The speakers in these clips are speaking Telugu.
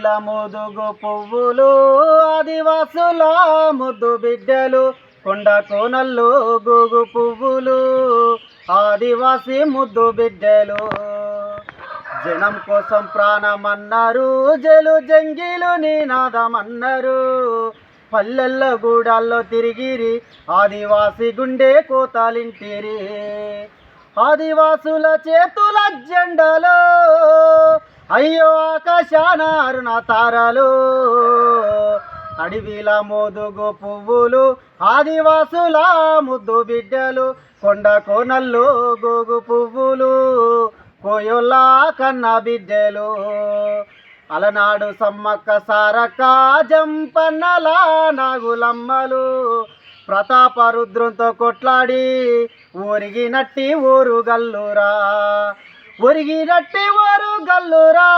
అడవిల ముదుగు పువ్వులు ఆదివాసుల ముద్దు బిడ్డలు కొండ కోనల్లో గుగు పువ్వులు ఆదివాసి ముద్దు బిడ్డలు. జనం కోసం ప్రాణమన్నారు జలు జంగిలు నినాదమన్నారు. పల్లెల్ల గూడాల్లో తిరిగిరి ఆదివాసి గుండె కోతాలింటిరి. ఆదివాసుల చేతుల జెండలో అయ్యో ఆకాశానారు నా తారలు అడవిల మోదుగు పువ్వులు ఆదివాసుల ముద్దు బిడ్డలు కొండ కోనల్లు గోగు పువ్వులు కోయొల్ల కన్న బిడ్డలు. అలనాడు సమ్మక్క సారక్క జంపన్నల నాగులమ్మలు ప్రతాప రుద్రంతో కొట్లాడి ఊరిగినట్టి ఊరు గల్లురా. ఒరిగినట్టి వారు గల్లురా.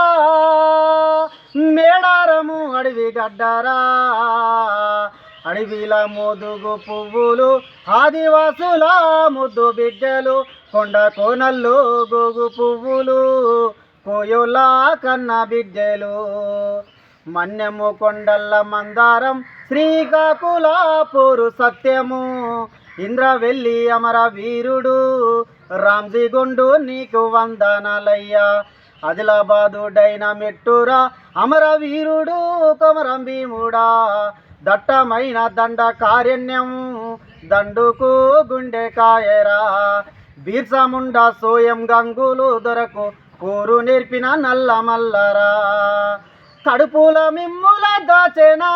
మేడారము అడవి గడ్డారా. అడవిల మోదుగు పువ్వులు ఆదివాసుల ముద్దు బిడ్డలు కొండ కోనల్లో గోగు పువ్వులు కోయుల కన్న బిడ్డలు. మన్యము కొండల్ల మందారం శ్రీకాకుళాపూరు సత్యము. ఇంద్రవెల్లి అమర వీరుడు రామ్జీగుండు నీకు వందనాలయ్యా. ఆదిలాబాదు డైనమిట్టురా అమర వీరుడు కొమరం భీముడా దట్టమైన దండ కారణ్యం దండుకు గుండె కాయరా. బీర్సముండా సోయం గంగులు దొరకు కూరు నేర్పిన నల్ల మల్లరా. కడుపుల మిమ్ముల దాచెనా.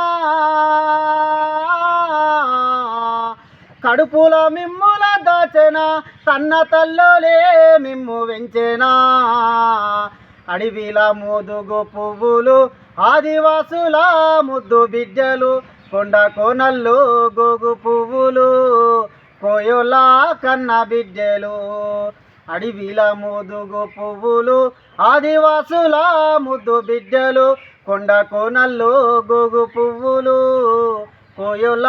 కడుపుల మిమ్ముల దాచెనా తన్న తల్లోలే మిమ్ము వెంచెనా. అడవిల మోదుగు పువ్వులు ఆదివాసుల ముద్దు బిడ్డలు కొండ కోనల్లో గోగు పువ్వులు కోయోలా కన్న బిడ్డలు. అడవిల మోదుగు పువ్వులు ఆదివాసుల ముద్దు బిడ్డలు కొండ కోనల్లో గోగు పువ్వులు. కోయుల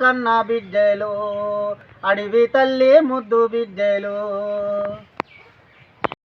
కన్న బిడ్డలు అడవి తల్లి ముద్దు బిడ్డలు.